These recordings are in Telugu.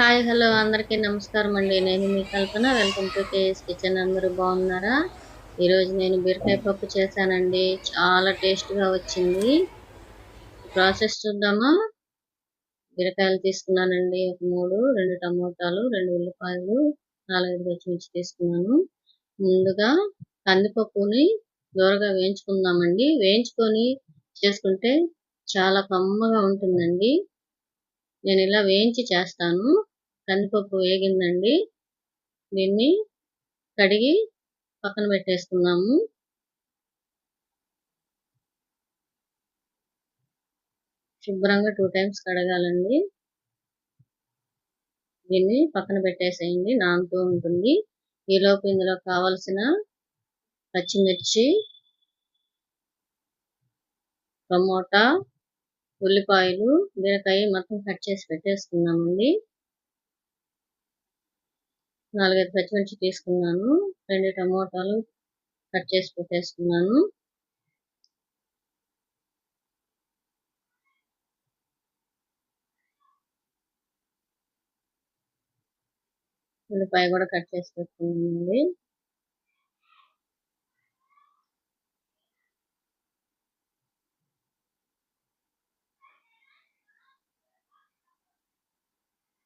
హాయ్ హలో అందరికీ నమస్కారం అండి. నేను మీ Kalpana. Welcome to KS kitchen అందరూ బాగున్నారా? ఈరోజు నేను బీరకాయ పప్పు చేశానండి. చాలా టేస్ట్గా వచ్చింది. ప్రాసెస్ చూద్దామా? బీరకాయలు తీసుకున్నానండి. ఒక మూడు రెండు టమోటాలు రెండు ఉల్లిపాయలు నాలుగైదు పచ్చిమిర్చి తీసుకున్నాను. ముందుగా కందిపప్పుని దూరగా వేయించుకుందామండి. వేయించుకొని చేసుకుంటే చాలా కమ్మగా ఉంటుందండి. నేను ఇలా వేయించి చేస్తాను. కందిపప్పు వేగిందండి. దీన్ని కడిగి పక్కన పెట్టేసుకున్నాము శుభ్రంగా టూ టైమ్స్ కడగాలండి. దీన్ని పక్కన పెట్టేసేయండి. నానుతూ ఉంటుంది. ఈలోపు ఇందులో కావలసిన పచ్చిమిర్చి టమోటా ఉల్లిపాయలు బీరకాయ మొత్తం కట్ చేసి పెట్టేసుకున్నామండి నాలుగైదు పచ్చిమిర్చి తీసుకున్నాను. రెండు టమోటాలు కట్ చేసి పెట్టేసుకున్నాను. ఉల్లిపాయ కూడా కట్ చేసి పెట్టుకున్నానండి.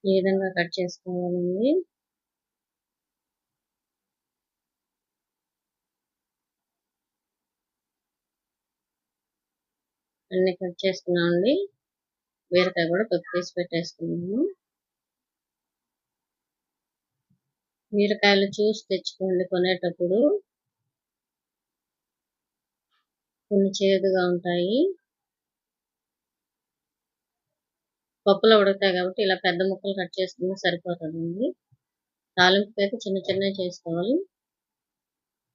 ఈ విధంగా కట్ చేసుకోవాలండి? అన్ని కట్ చేసుకున్నామండి బీరకాయ కూడా పప్పు వేసి పెట్టేసుకున్నాము బీరకాయలు చూసి తెచ్చుకోండి కొనేటప్పుడు. కొన్ని చేదుగా ఉంటాయి. పప్పులో ఉడతాయి కాబట్టి ఇలా పెద్ద ముక్కలు కట్ చేసుకుంటే సరిపోతుందండి. తాలింపుకి అయితే చిన్న చిన్నవి చేసుకోవాలి.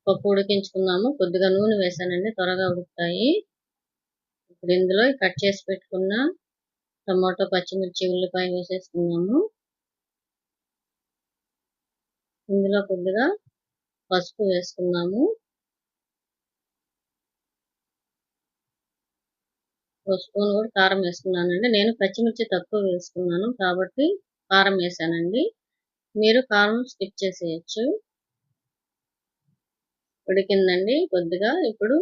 పప్పు ఉడికించుకున్నాము. కొద్దిగా నూనె వేసానండి. త్వరగా ఉడుకుతాయి. ఇప్పుడు ఇందులో కట్ చేసి పెట్టుకున్న టమాటో పచ్చిమిర్చి ఉల్లిపాయ వేసేసుకున్నాము. ఇందులో కొద్దిగా పసుపు వేసుకున్నాము. స్పూన్ కూడా కారం వేసుకున్నానండి. నేను పచ్చిమిర్చి తక్కువ వేసుకున్నాను కాబట్టి కారం వేసానండి. మీరు కారం స్కిప్ చేసేయచ్చు. ఉడికిందండి. కొద్దిగా ఇప్పుడు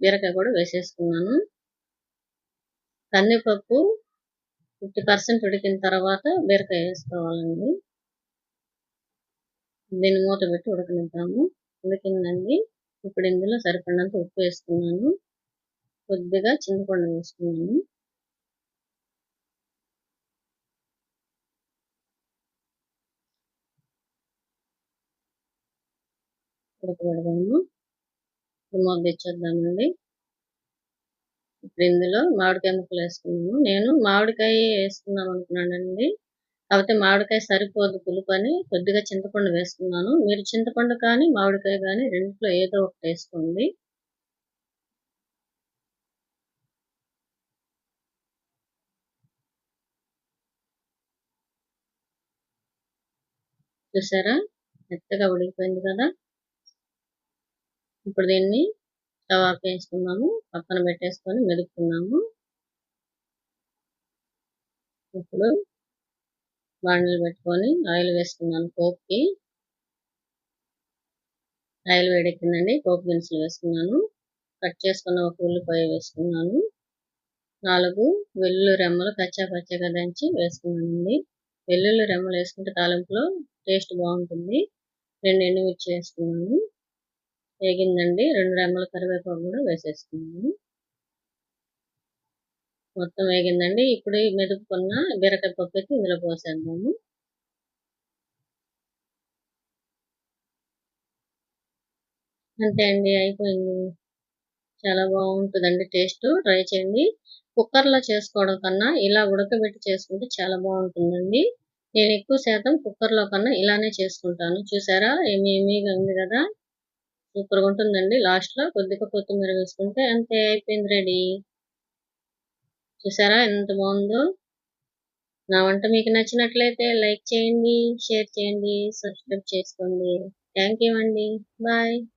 బీరకాయ కూడా వేసేసుకున్నాను. కందిపప్పు ఫిఫ్టీ పర్సెంట్ ఉడికిన తర్వాత బీరకాయ వేసుకోవాలండి. దీన్ని మూత పెట్టి ఉడకనిద్దాము. ఉడికిందండి. ఇప్పుడు ఇందులో సరిపడినంత ఉప్పు వేసుకున్నాను. కొద్దిగా చింతపండు వేసుకున్నాను. ఉడకబెడదాము. ఇప్పుడు మూత ఇప్పుడు ఇందులో మామిడికాయ ముక్కలు వేసుకున్నాను నేను మామిడికాయ వేసుకుందాం అనుకున్నానండి. కాకపోతే మామిడికాయ సరిపోదు పులుపు అని కొద్దిగా చింతపండు వేసుకున్నాను. మీరు చింతపండు కానీ మామిడికాయ కానీ రెండిట్లో ఏదో ఒకటి వేసుకోండి. చూసారా? మెత్తగా ఉడికిపోయింది కదా? ఇప్పుడు దీన్ని తవాకు వేసుకున్నాము పక్కన పెట్టేసుకొని మెదుపుకున్నాము. ఇప్పుడు బాండలు పెట్టుకొని ఆయిల్ వేసుకున్నాను పోపుకి. ఆయిల్ వేడెక్కిందండి. పోపు దినుసులు వేసుకున్నాను కట్ చేసుకున్న ఒక ఉల్లిపాయ వేసుకున్నాను నాలుగు వెల్లుల్లి రెమ్మలు కచ్చా పచ్చగా దంచి వేసుకున్నానండి వెల్లుల్లి రెమ్మలు వేసుకుంటే తాలింపులో టేస్ట్ బాగుంటుంది. రెండు ఎండుమిర్చి వేసుకున్నాను వేగిందండి. రెండు రెమ్మల కరివేపాకు కూడా వేసేసుకున్నాము మొత్తం వేగిందండి. ఇప్పుడు మెదుపుకున్న బీరకాయ పప్పు అయితే ఇందులో పోసేద్దాము. అంతే అండి అయిపోయింది. చాలా బాగుంటుందండి టేస్ట్. ట్రై చేయండి. కుక్కర్లో చేసుకోవడం కన్నా ఇలా ఉడకబెట్టి చేసుకుంటే చాలా బాగుంటుందండి. నేను ఎక్కువ శాతం కుక్కర్లో కన్నా ఇలానే చేసుకుంటాను. చూసారా? ఏమి ఏమీగా ఉంది కదా? సూపర్గా ఉంటుందండి లాస్ట్లో కొద్దిగా కొత్తిమీర వేసుకుంటే అంతే అయిపోయింది రెడీ. చూసారా ఎంత బాగుందో? నా వంట మీకు నచ్చినట్లయితే లైక్ చేయండి షేర్ చేయండి సబ్స్క్రైబ్ చేసుకోండి. థ్యాంక్ యూ అండి. బాయ్.